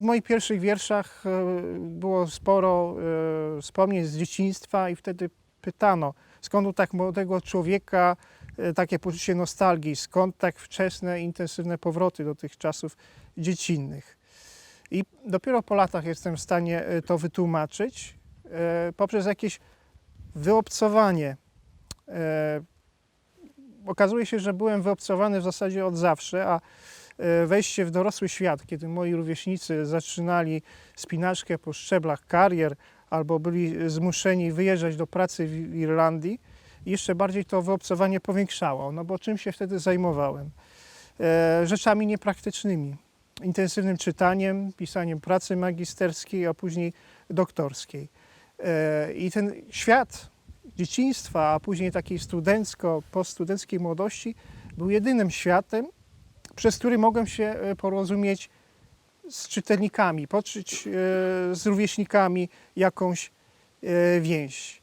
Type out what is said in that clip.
W moich pierwszych wierszach e, było sporo e, wspomnień z dzieciństwa i wtedy pytano, skąd u tak młodego człowieka e, takie poczucie nostalgii, skąd tak wczesne, intensywne powroty do tych czasów dziecinnych. I dopiero po latach jestem w stanie to wytłumaczyć poprzez jakieś wyobcowanie. Okazuje się, że byłem wyobcowany w zasadzie od zawsze, a wejście w dorosły świat, kiedy moi rówieśnicy zaczynali spinaczkę po szczeblach karier albo byli zmuszeni wyjeżdżać do pracy w Irlandii, jeszcze bardziej to wyobcowanie powiększało, no bo czym się wtedy zajmowałem? E, Rzeczami niepraktycznymi, intensywnym czytaniem, pisaniem pracy magisterskiej, a później doktorskiej. E, I ten świat dzieciństwa, a później takiej studencko, poststudenckiej młodości był jedynym światem, przez który mogłem się e, porozumieć z czytelnikami, poczuć e, z rówieśnikami jakąś e, więź.